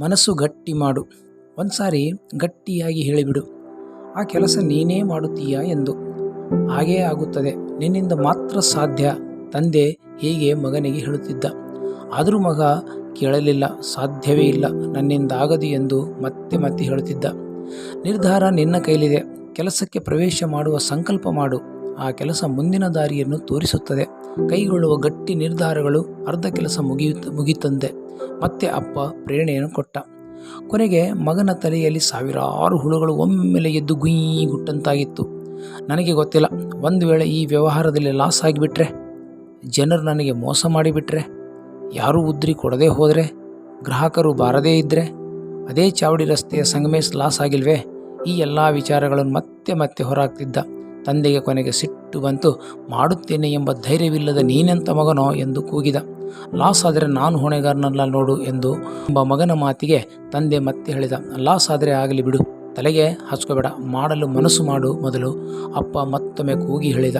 ಮನಸ್ಸು ಗಟ್ಟಿ ಮಾಡು. ಒಂದು ಸಾರಿ ಗಟ್ಟಿಯಾಗಿ ಹೇಳಿಬಿಡು. ಆ ಕೆಲಸ ನೀನೇ ಮಾಡುತ್ತೀಯಾ ಎಂದು. ಹಾಗೇ ಆಗುತ್ತದೆ. ನಿನ್ನಿಂದ ಮಾತ್ರ ಸಾಧ್ಯ. ತಂದೆ ಹೀಗೆ ಮಗನಿಗೆ ಹೇಳುತ್ತಿದ್ದ. ಆದರೂ ಮಗ ಕೇಳಲಿಲ್ಲ. ಸಾಧ್ಯವೇ ಇಲ್ಲ. ನನ್ನಿಂದಾಗದು ಎಂದು ಮತ್ತೆ ಮತ್ತೆ ಹೇಳುತ್ತಿದ್ದ. ನಿರ್ಧಾರ ನಿನ್ನ ಕೈಲಿದೆ. ಕೆಲಸಕ್ಕೆ ಪ್ರವೇಶ ಮಾಡುವ ಸಂಕಲ್ಪ ಮಾಡು. ಆ ಕೆಲಸ ಮುಂದಿನ ದಾರಿಯನ್ನು ತೋರಿಸುತ್ತದೆ. ಕೈಗೊಳ್ಳುವ ಗಟ್ಟಿ ನಿರ್ಧಾರಗಳು ಅರ್ಧ ಕೆಲಸ ಮುಗಿಯುತ್ತ, ಮುಗಿತಂದೆ. ಮತ್ತೆ ಅಪ್ಪ ಪ್ರೇರಣೆಯನ್ನು ಕೊಟ್ಟ. ಕೊನೆಗೆ ಮಗನ ತಲೆಯಲ್ಲಿ ಸಾವಿರಾರು ಹುಳುಗಳು ಒಮ್ಮೆಲೆ ಎದ್ದು ಗುಯ್ ಗುಟ್ಟಂತಾಗಿತ್ತು. ನನಗೆ ಗೊತ್ತಿಲ್ಲ, ಒಂದು ವೇಳೆ ಈ ವ್ಯವಹಾರದಲ್ಲಿ ಲಾಸ್ ಆಗಿಬಿಟ್ರೆ, ಜನರು ನನಗೆ ಮೋಸ ಮಾಡಿಬಿಟ್ರೆ, ಯಾರೂ ಉದ್ರಿ ಕೊಡದೇ ಹೋದರೆ, ಗ್ರಾಹಕರು ಬಾರದೇ ಇದ್ದರೆ ಅದೇ ಚಾವಡಿ ರಸ್ತೆಯ ಸಂಗಮೇಶ್ ಲಾಸ್ ಆಗಿಲ್ವೇ? ಈ ಎಲ್ಲ ವಿಚಾರಗಳನ್ನು ಮತ್ತೆ ಮತ್ತೆ ಹೊರಹಾಕ್ತಿದ್ದ. ತಂದೆಗೆ ಕೊನೆಗೆ ಸಿಟ್ಟು ಬಂತು. ಮಾಡುತ್ತೇನೆ ಎಂಬ ಧೈರ್ಯವಿಲ್ಲದ ನೀನೆಂಥ ಮಗನೋ? ಎಂದು ಕೂಗಿದ. ಲಾಸ್ ಆದರೆ ನಾನು ಹೊಣೆಗಾರನಲ್ಲ ನೋಡು, ಎಂದು ಎಂಬ ಮಗನ ಮಾತಿಗೆ ತಂದೆ ಮತ್ತೆ ಹೇಳಿದ. ಲಾಸ್ ಆದರೆ ಆಗಲಿ ಬಿಡು, ತಲೆಗೆ ಹಚ್ಕೋಬೇಡ, ಮಾಡಲು ಮನಸ್ಸು ಮಾಡು, ಮೊದಲು ಅಪ್ಪ ಮತ್ತೊಮ್ಮೆ ಕೂಗಿ ಹೇಳಿದ.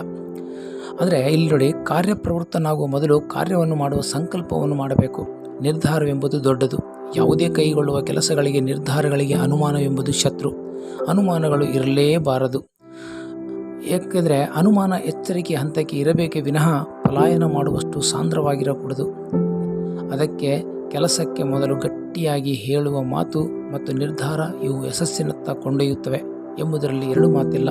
ಆದರೆ ಇಲ್ಲಿ ನೋಡಿ, ಕಾರ್ಯಪ್ರವೃತ್ತನಾಗುವ ಮೊದಲು ಕಾರ್ಯವನ್ನು ಮಾಡುವ ಸಂಕಲ್ಪವನ್ನು ಮಾಡಬೇಕು. ನಿರ್ಧಾರವೆಂಬುದು ದೊಡ್ಡದು. ಯಾವುದೇ ಕೈಗೊಳ್ಳುವ ಕೆಲಸಗಳಿಗೆ ನಿರ್ಧಾರಗಳಿಗೆ ಅನುಮಾನವೆಂಬುದು ಶತ್ರು. ಅನುಮಾನಗಳು ಇರಲೇಬಾರದು. ಏಕೆಂದರೆ ಅನುಮಾನ ಎಚ್ಚರಿಕೆ ಹಂತಕ್ಕೆ ಇರಬೇಕೇ ವಿನಃ ಪಲಾಯನ ಮಾಡುವಷ್ಟು ಸಾಂದ್ರವಾಗಿರಕೂಡದು. ಅದಕ್ಕೆ ಕೆಲಸಕ್ಕೆ ಮೊದಲು ಗಟ್ಟಿಯಾಗಿ ಹೇಳುವ ಮಾತು ಮತ್ತು ನಿರ್ಧಾರ ಇವು ಯಶಸ್ಸಿನತ್ತ ಕೊಂಡೊಯ್ಯುತ್ತವೆ ಎಂಬುದರಲ್ಲಿ ಎರಡು ಮಾತಿಲ್ಲ.